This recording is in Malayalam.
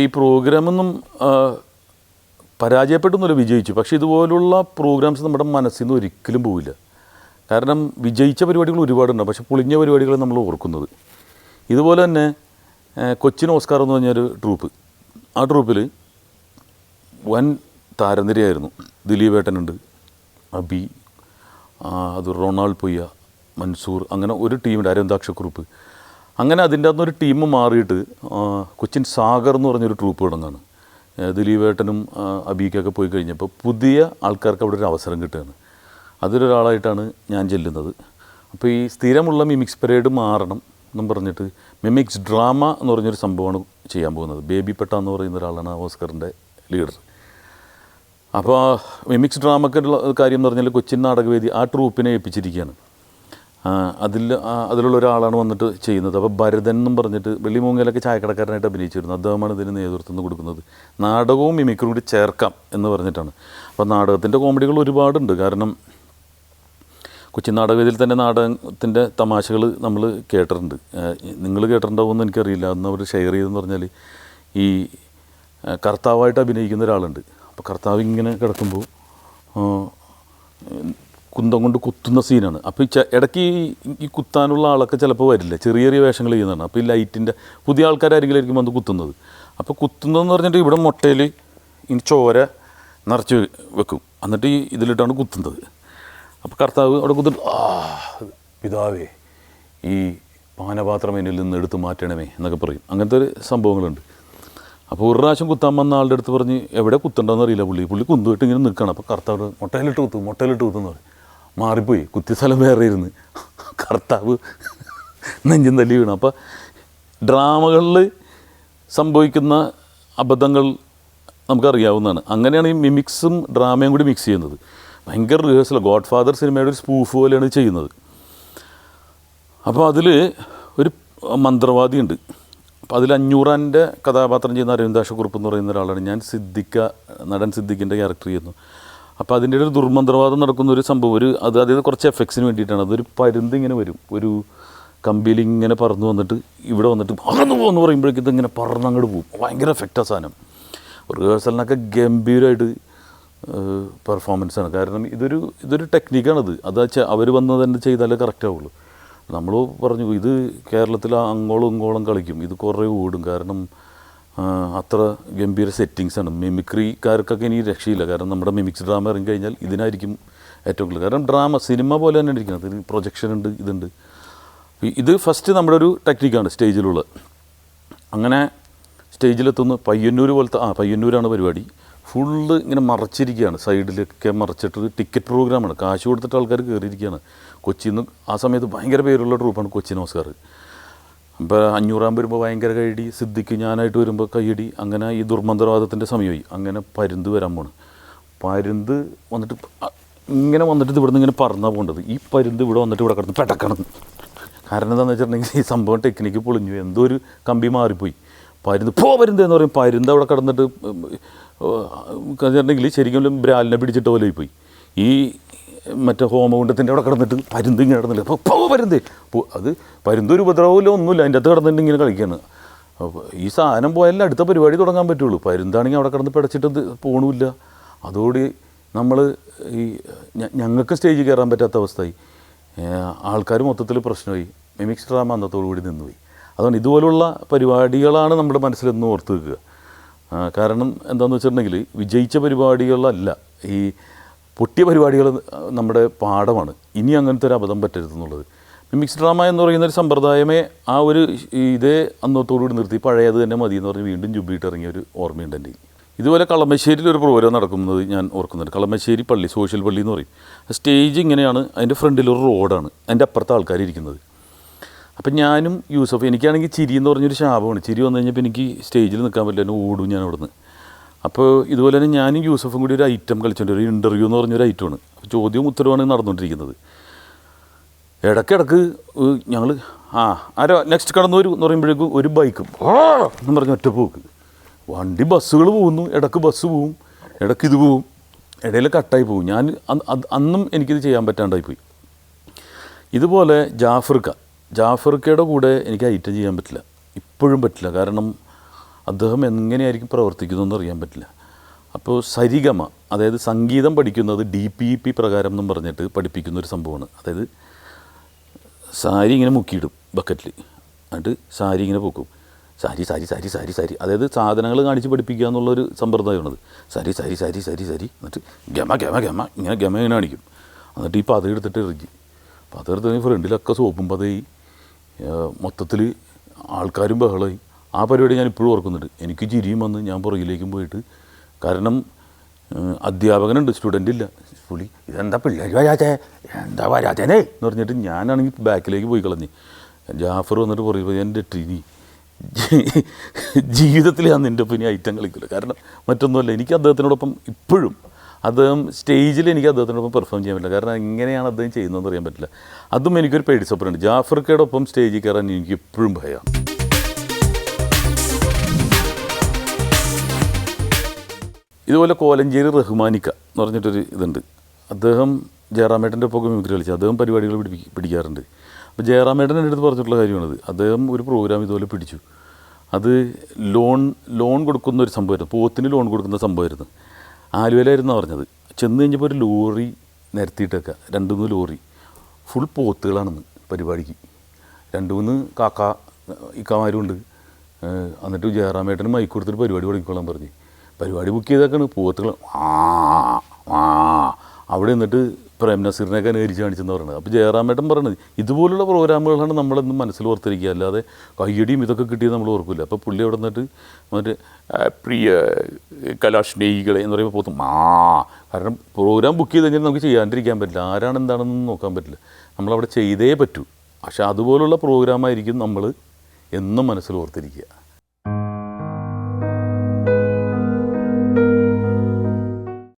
അപ്പോൾ ഈ പ്രോഗ്രാമൊന്നും പരാജയപ്പെട്ടൊന്നുമില്ല വിജയിച്ചു. പക്ഷേ ഇതുപോലുള്ള പ്രോഗ്രാംസ് നമ്മുടെ മനസ്സിൽ നിന്ന് ഒരിക്കലും പോവില്ല. കാരണം വിജയിച്ച പരിപാടികൾ ഒരുപാടുണ്ട്. പക്ഷേ പൊളിഞ്ഞ പരിപാടികൾ നമ്മൾ ഓർക്കുന്നത്. ഇതുപോലെ തന്നെ കൊച്ചിൻ ഓസ്കാർ എന്ന് പറഞ്ഞൊരു ട്രൂപ്പ്. ആ ട്രൂപ്പിൽ വൻ താരനിരയായിരുന്നു. ദിലീപ് ഏട്ടനുണ്ട് അബി അത് റൊണാൾഡ് പൊയ്യ മൻസൂർ അങ്ങനെ ഒരു ടീമുണ്ട് അരവിന്ദാക്ഷക്കുറുപ്പ് അങ്ങനെ അതിന്റെ അകത്തുനിന്ന് ഒരു ടീം മാറിയിട്ട് കൊച്ചിൻ സാഗർ എന്ന് പറഞ്ഞൊരു ട്രൂപ്പ് തുടങ്ങാണ്. ദിലീപേട്ടനും അബീക്കൊക്കെ പോയി കഴിഞ്ഞപ്പോൾ പുതിയ ആൾക്കാർക്ക് അവിടെ ഒരു അവസരം കിട്ടുകയാണ്. അതിലൊരാളായിട്ടാണ് ഞാൻ ചെല്ലുന്നത്. അപ്പോൾ ഈ സ്ഥിരമുള്ള മിമിക്സ് പരേഡ് മാറണം എന്നും പറഞ്ഞിട്ട് മിമിക്സ് ഡ്രാമ എന്ന് പറഞ്ഞൊരു സംഭവമാണ് ചെയ്യാൻ പോകുന്നത്. ബേബി പെട്ട എന്ന് പറയുന്ന ഒരാളാണ് ഓസ്കറിന്റെ ലീഡർ. അപ്പോൾ മിമിക്സ് ഡ്രാമക്കുള്ള കാര്യം എന്ന് പറഞ്ഞാൽ കൊച്ചിൻ നാടകവേദി ആ ട്രൂപ്പിനെ ഏൽപ്പിച്ചിരിക്കുകയാണ്. അതിൽ അതിലുള്ള ഒരാളാണ് വന്നിട്ട് ചെയ്യുന്നത്. അപ്പോൾ ഭരതൻ എന്നും പറഞ്ഞിട്ട് വെള്ളിമൂങ്ങയിലൊക്കെ ചായക്കടക്കാരനായിട്ട് അഭിനയിച്ചിരുന്നു. അദ്ദേഹമാണ് ഇതിന് നേതൃത്വം കൊടുക്കുന്നത്. നാടകവും മിമിക്രും കൂടി ചേർക്കാം എന്ന് പറഞ്ഞിട്ടാണ്. അപ്പോൾ നാടകത്തിന്റെ കോമഡികൾ ഒരുപാടുണ്ട്. കാരണം കൊച്ചി നാടകവേദിയിൽ തന്നെ നാടകത്തിന്റെ തമാശകൾ നമ്മൾ കേട്ടിട്ടുണ്ട്. നിങ്ങൾ കേട്ടിട്ടുണ്ടാവുമെന്ന് എനിക്കറിയില്ല. അന്ന് അവർ ഷെയർ ചെയ്തെന്ന് പറഞ്ഞാൽ ഈ കർത്താവായിട്ട് അഭിനയിക്കുന്ന ഒരാളുണ്ട്. അപ്പോൾ കർത്താവ് ഇങ്ങനെ കിടക്കുമ്പോൾ കുന്തം കൊണ്ട് കുത്തുന്ന സീനാണ്. അപ്പോൾ ഈ ഇടയ്ക്ക് ഈ- ഈ കുത്താനുള്ള ആളൊക്കെ ചിലപ്പോൾ വരില്ല? ചെറിയ ചെറിയ വേഷങ്ങൾ ചെയ്യുന്നതാണ്. അപ്പോൾ ഈ ലൈറ്റിന്റെ പുതിയ ആൾക്കാരായിരിക്കും വന്ന് കുത്തുന്നത്. അപ്പോൾ കുത്തുന്നതെന്ന് പറഞ്ഞിട്ട് ഇവിടെ മുട്ടയിൽ ഇനി ചോര നിറച്ച് വെക്കും. എന്നിട്ട് ഈ ഇതിലിട്ടാണ് കുത്തുന്നത്. അപ്പോൾ കർത്താവ് അവിടെ കുത്തിട്ട് ആ പിതാവേ ഈ പാനപാത്രം എന്നിൽ നിന്ന് എടുത്ത് മാറ്റണമേ എന്നൊക്കെ പറയും. അങ്ങനത്തെ ഒരു സംഭവങ്ങളുണ്ട്. അപ്പോൾ ഒരു പ്രാവശ്യം കുത്താൻ വന്ന ആളുടെ അടുത്ത് പറഞ്ഞ് എവിടെ കുത്തണ്ടെന്ന് അറിയില്ല പുള്ളി. പുള്ളി കുന്തുമായിട്ട് ഇങ്ങനെ നിൽക്കണം. അപ്പോൾ കർത്താവ് മുട്ടയിലിട്ട് കുത്തും മുട്ടയിലിട്ട് കുത്തുന്ന് പറയും. മാറിപ്പോയി. കുത്തിയ സ്ഥലം വേറെ ഇരുന്ന്. കർത്താവ് നെഞ്ചും തല്ലി വീണു. അപ്പോൾ ഡ്രാമകളിൽ സംഭവിക്കുന്ന അബദ്ധങ്ങൾ നമുക്കറിയാവുന്നതാണ്. അങ്ങനെയാണ് ഈ മിമിക്സും ഡ്രാമയും കൂടി മിക്സ് ചെയ്യുന്നത്. ഭയങ്കര റിഹേഴ്സൽ ഗോഡ് ഫാദർ സിനിമയുടെ ഒരു സ്പൂഫ് പോലെയാണ് ചെയ്യുന്നത്. അപ്പോൾ അതിൽ ഒരു മന്ത്രവാദിയുണ്ട് അപ്പോൾ അതിൽ അഞ്ഞൂറാന്റെ കഥാപാത്രം ചെയ്യുന്ന അരവിന്ദാശക്കുറുപ്പ് എന്ന് പറയുന്ന ഒരാളാണ്. ഞാൻ സിദ്ദിഖ നടൻ സിദ്ദിഖിന്റെ ക്യാരക്ടർ ചെയ്യുന്നു. അപ്പോൾ അതിന്റെ ഒരു ദുർമന്ത്രവാദം നടക്കുന്ന ഒരു സംഭവം ഒരു അത് അതായത് കുറച്ച് എഫക്ട്സിന് വേണ്ടിയിട്ടാണ്. അതൊരു പരുന്ത് ഇങ്ങനെ വരും. ഒരു കമ്പിയിൽ ഇങ്ങനെ പറന്ന് വന്നിട്ട് ഇവിടെ വന്നിട്ട് പറന്നു പോകുമെന്ന് പറയുമ്പോഴേക്കും ഇതിങ്ങനെ പറന്നങ്ങോട്ട് പോകും. ഭയങ്കര എഫക്റ്റാണ് സാധനം. റിഹേഴ്സലിനൊക്കെ ഗംഭീരമായിട്ട് പെർഫോമൻസ് ആണ്. കാരണം ഇതൊരു ഇതൊരു ടെക്നിക്കാണത് അത് അവർ വന്ന് തന്നെ ചെയ്താലേ കറക്റ്റ് ആവുള്ളൂ. നമ്മൾ പറഞ്ഞു ഇത് കേരളത്തിൽ അങ്ങോളം ഇങ്ങോളം കളിക്കും. ഇത് കുറേ ഓടും. കാരണം അത്ര ഗംഭീര സെറ്റിങ്സാണ് മിമിക്രിക്കാർക്കൊക്കെ ഇനി രക്ഷയില്ല. കാരണം നമ്മുടെ മിമിക്സ് ഡ്രാമ ഇറങ്ങി കഴിഞ്ഞാൽ ഇതിനായിരിക്കും ഏറ്റവും കൂടുതൽ. കാരണം ഡ്രാമ സിനിമ പോലെ തന്നെ ഇരിക്കുന്നത്. ഇതിന് പ്രൊജക്ഷൻ ഉണ്ട് ഇതുണ്ട്. ഇത് ഫസ്റ്റ് നമ്മുടെ ഒരു ടെക്നിക്കാണ് സ്റ്റേജിലുള്ളത് അങ്ങനെ സ്റ്റേജിലെത്തുന്നു പയ്യന്നൂർ പോലത്തെ ആ പയ്യന്നൂരാണ് പരിപാടി. ഫുള്ള് ഇങ്ങനെ മറച്ചിരിക്കുകയാണ്. സൈഡിലൊക്കെ മറച്ചിട്ട് ടിക്കറ്റ് പ്രോഗ്രാമാണ് കാശ് കൊടുത്തിട്ട് ആൾക്കാർ കയറിയിരിക്കുകയാണ് കൊച്ചിയിൽ നിന്ന് ആ സമയത്ത് ഭയങ്കര പേരുള്ള ട്രൂപ്പാണ് കൊച്ചി ഓസ്കാർ അപ്പോൾ അഞ്ഞൂറാം വരുമ്പോൾ ഭയങ്കര കൈയടി സിദ്ധിക്ക് ഞാനായിട്ട് വരുമ്പോൾ കൈയടി അങ്ങനെ ഈ ദുർമന്ത്രവാദത്തിന്റെ സമയമായി അങ്ങനെ പരുന്ത് വരാൻ പോണ് പരുന്ത് വന്നിട്ട് ഇങ്ങനെ വന്നിട്ട് ഇവിടെ ഇവിടുന്ന് ഇങ്ങനെ പറന്നാണ് പോകേണ്ടത് ഈ പരുന്ത് ഇവിടെ വന്നിട്ട് ഇവിടെ കിടന്ന് പെടക്കണം കാരണം എന്താണെന്ന് വെച്ചിട്ടുണ്ടെങ്കിൽ ഈ സംഭവം ടെക്നിക്ക് പൊളിഞ്ഞു എന്തോ ഒരു കമ്പി മാറിപ്പോയി പരുന്ത് പോ പരുന്ത് എന്ന് പറയും പരുന്ത് അവിടെ കിടന്നിട്ട് വെച്ചിട്ടുണ്ടെങ്കിൽ ശരിക്കും ബ്രാലിനെ പിടിച്ചിട്ട് പോലെ പോയി ഈ മറ്റേ ഹോമകുണ്ടത്തിന്റെ അവിടെ കിടന്നിട്ട് പരുന്ത് ഇങ്ങനെ കിടന്നില്ല? അപ്പോൾ പോ പരുന്ത്. അത് പരുന്ത് ഒരു ഉപദ്രവമില്ല ഒന്നുമില്ല. അതിന്റെ അകത്ത് കിടന്നിട്ട് ഇങ്ങനെ കളിക്കുകയാണ് അപ്പോൾ ഈ സാധനം പോയാലേ അടുത്ത പരിപാടി തുടങ്ങാൻ പറ്റുള്ളൂ. പരുന്താണെങ്കിൽ അവിടെ കിടന്ന് പിടച്ചിട്ട് പോകണമില്ല അതോടെ നമ്മൾ ഈ ഞങ്ങൾക്ക് സ്റ്റേജിൽ കയറാൻ പറ്റാത്ത അവസ്ഥയായി. ആൾക്കാർ മൊത്തത്തിൽ പ്രശ്നമായി. മിമിക്സ് ഡ്രാമ അന്നത്തോടു കൂടി നിന്നുപോയി. അതുകൊണ്ട് ഇതുപോലുള്ള പരിപാടികളാണ് നമ്മുടെ മനസ്സിലെന്നും ഓർത്ത് വെക്കുക. കാരണം എന്താണെന്ന് വെച്ചിട്ടുണ്ടെങ്കിൽ വിജയിച്ച പരിപാടികളല്ല. ഈ പൊട്ടിയ പരിപാടികൾ നമ്മുടെ പാഠമാണ്. ഇനി അങ്ങനത്തെ ഒരു അബദ്ധം പറ്റരുതെന്നുള്ളത് മിക്സ് ഡ്രാമ എന്ന് പറയുന്ന ഒരു സമ്പ്രദായമേ ആ ഒരു ഇതേ അന്നത്തോടുകൂടി നിർത്തി പഴയത് തന്നെ മതി എന്ന് പറഞ്ഞ് വീണ്ടും ജുബിയിട്ട് ഇറങ്ങിയ ഒരു ഓർമ്മയുണ്ട് എന്റെ ഇതുപോലെ കളമശ്ശേരിയിൽ ഒരു പ്രോഗ്രാം നടക്കുന്നത് ഞാൻ ഓർക്കുന്നുണ്ട്. കളമശ്ശേരി പള്ളി സോഷ്യൽ പള്ളി എന്ന് പറയും. സ്റ്റേജ് ഇങ്ങനെയാണ് അതിന്റെ ഫ്രണ്ടിൽ ഒരു റോഡാണ് അതിന്റെ അപ്പുറത്തെ ആൾക്കാർ ഇരിക്കുന്നത്. അപ്പം ഞാനും യൂസഫ് എനിക്കാണെങ്കിൽ ചിരി എന്ന് പറഞ്ഞൊരു ശാപമാണ്. ചിരി വന്നു കഴിഞ്ഞപ്പോൾ എനിക്ക് സ്റ്റേജിൽ നിൽക്കാൻ പറ്റില്ല എന്നെ ഓടും ഞാൻ അവിടുന്ന്. അപ്പോൾ ഇതുപോലെ തന്നെ ഞാനും യൂസഫും കൂടി ഒരു ഐറ്റം കളിച്ചിട്ടുണ്ട് ഒരു ഇന്റർവ്യൂ എന്ന് പറഞ്ഞൊരു ഐറ്റമാണ് ചോദ്യവും ഉത്തരവാണ് നടന്നുകൊണ്ടിരിക്കുന്നത്. ഇടയ്ക്കിടക്ക് ഞങ്ങൾ ആ ആരോ നെക്സ്റ്റ് കടന്നു വരും എന്ന് പറയുമ്പോഴേക്കും ഒരു ബൈക്കും എന്ന് പറഞ്ഞ ഒറ്റ പോക്ക്. വണ്ടി ബസ്സുകൾ പോകുന്നു. ഇടയ്ക്ക് ബസ് പോവും. ഇടയ്ക്ക് ഇത് പോവും. ഇടയിൽ കട്ടായി പോകും ഞാൻ അന്നും എനിക്കിത് ചെയ്യാൻ പറ്റാണ്ടായി പോയി. ഇതുപോലെ ജാഫർക്ക. ജാഫർക്കയുടെ കൂടെ എനിക്ക് ഐറ്റം ചെയ്യാൻ പറ്റില്ല. ഇപ്പോഴും പറ്റില്ല. കാരണം അദ്ദേഹം എങ്ങനെയായിരിക്കും പ്രവർത്തിക്കുന്നതെന്ന് അറിയാൻ പറ്റില്ല. അപ്പോൾ സരിഗമ അതായത് സംഗീതം പഠിക്കുന്നത് ഡി പി പി പ്രകാരം എന്നും പറഞ്ഞിട്ട് പഠിപ്പിക്കുന്ന ഒരു സംഭവമാണ്. അതായത് സാരി ഇങ്ങനെ മുക്കിയിടും ബക്കറ്റിൽ. എന്നിട്ട് സാരി ഇങ്ങനെ പൊക്കും. സാരി സാരി സാരി സാരി സാരി. അതായത് സാധനങ്ങൾ കാണിച്ച് പഠിപ്പിക്കുക എന്നുള്ളൊരു സമ്പ്രദായമാണത്. സാരി സാരി സാരി സാരി സാരി. എന്നിട്ട് ഗമ ഗമ ഗമ. ഇങ്ങനെ ഗമ ഇങ്ങനെ കാണിക്കും. എന്നിട്ട് ഈ പത എടുത്തിട്ട് എറിഞ്ഞ് പത എടുത്ത് ഫ്രണ്ടിലൊക്കെ സോപ്പും പതയി മൊത്തത്തിൽ ആൾക്കാരും ബഹളമായി ആ പരിപാടി ഞാൻ ഇപ്പോഴും ഓർക്കുന്നുണ്ട്. എനിക്ക് ചിരിയും വന്ന് ഞാൻ പുറകിലേക്കും പോയിട്ട് കാരണം അധ്യാപകനുണ്ട് സ്റ്റുഡന്റ് ഇല്ല പുള്ളി ഇതെന്താ പിള്ളേർ വരാത്തേ? എന്താ വരാത്തേനേ? എന്ന് പറഞ്ഞിട്ട് ഞാനാണെങ്കിൽ ബാക്കിലേക്ക് പോയി കളഞ്ഞ്. ജാഫർ വന്നിട്ട് പറയുമ്പോൾ എന്റെ ട്രിനി ജീവിതത്തിൽ ഞാൻ നിന്റെ ഒപ്പം ഇനി ഐറ്റം കളിക്കില്ല. കാരണം മറ്റൊന്നുമല്ല എനിക്ക് അദ്ദേഹത്തിനോടൊപ്പം ഇപ്പോഴും അദ്ദേഹം സ്റ്റേജിൽ എനിക്ക് അദ്ദേഹത്തിനോടൊപ്പം പെർഫോം ചെയ്യാൻ പറ്റില്ല. കാരണം എങ്ങനെയാണ് അദ്ദേഹം ചെയ്യുന്നതെന്ന് അറിയാൻ പറ്റില്ല. അതും എനിക്കൊരു പേടിസപ്പറുണ്ട് ജാഫർക്കയുടെ ഒപ്പം സ്റ്റേജിൽ കയറാൻ എനിക്ക് എപ്പോഴും ഭയമാണ്. ഇതുപോലെ കോലഞ്ചേരി റഹ്മാനിക്ക എന്ന് പറഞ്ഞിട്ടൊരു ഇതുണ്ട്. അദ്ദേഹം ജയറാമേട്ടന്റെ ഒപ്പം മിമിക്രി കളിച്ചു അദ്ദേഹം പരിപാടികൾ പിടിപ്പി പിടിക്കാറുണ്ട്. അപ്പോൾ ജയറാമേട്ടൻ എന്റെ അടുത്ത് പറഞ്ഞിട്ടുള്ള കാര്യമാണത്. അദ്ദേഹം ഒരു പ്രോഗ്രാം ഇതുപോലെ പിടിച്ചു. അത് ലോൺ ലോൺ കൊടുക്കുന്ന ഒരു സംഭവമായിരുന്നു. പോത്തിന് ലോൺ കൊടുക്കുന്ന സംഭവമായിരുന്നു. ആലുവയിലായിരുന്നു പറഞ്ഞത്. ചെന്ന് കഴിഞ്ഞപ്പോൾ ഒരു ലോറി നിരത്തിയിട്ടൊക്കെ. രണ്ട് മൂന്ന് ലോറി. ഫുൾ പോത്തുകളാണെന്ന് പരിപാടിക്ക്. രണ്ട് മൂന്ന് കാക്ക ഇക്കാമാരും ഉണ്ട്. എന്നിട്ട് ജയറാമേട്ടന് മൈക്ക് കൊടുത്തിട്ട് പരിപാടി തുടങ്ങിക്കോളാൻ പറഞ്ഞു. പരിപാടി ബുക്ക് ചെയ്തേക്കാണ്. പൂവത്തുകൾ ആ ആ അവിടെ നിന്നിട്ട് പ്രേം നസീറിനെയൊക്കെ അനുകരിച്ച് കാണിച്ചെന്ന് പറയുന്നത് അപ്പോൾ ജയറാമേട്ടൻ പറയുന്നത് ഇതുപോലുള്ള പ്രോഗ്രാമുകളാണ് നമ്മളെന്നും മനസ്സിൽ ഓർത്തിരിക്കുക. അല്ലാതെ കയ്യടിയും ഇതൊക്കെ കിട്ടിയത് നമ്മൾ ഓർക്കില്ല അപ്പോൾ പുള്ളി അവിടെ നിന്നിട്ട് മറ്റേ പ്രിയ കലാസ്നേഹികളെ എന്ന് പറയുമ്പോൾ പോത്തും ആ കാരണം പ്രോഗ്രാം ബുക്ക് ചെയ്ത് കഴിഞ്ഞാൽ നമുക്ക് ചെയ്യാണ്ടിരിക്കാൻ പറ്റില്ല. ആരാണ് എന്താണെന്ന് നോക്കാൻ പറ്റില്ല. നമ്മളവിടെ ചെയ്തേ പറ്റൂ. പക്ഷേ അതുപോലുള്ള പ്രോഗ്രാമായിരിക്കും നമ്മൾ എന്നും മനസ്സിൽ ഓർത്തിരിക്കുക.